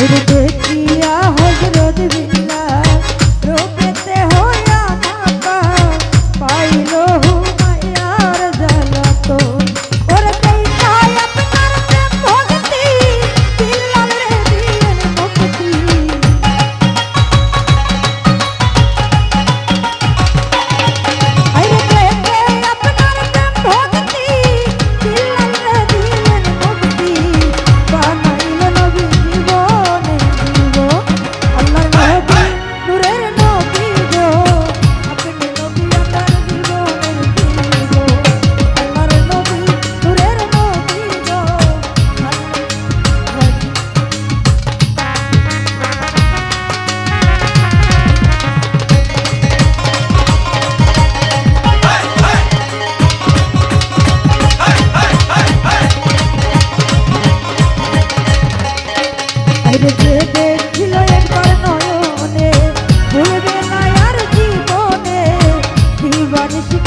அது பற்றி You.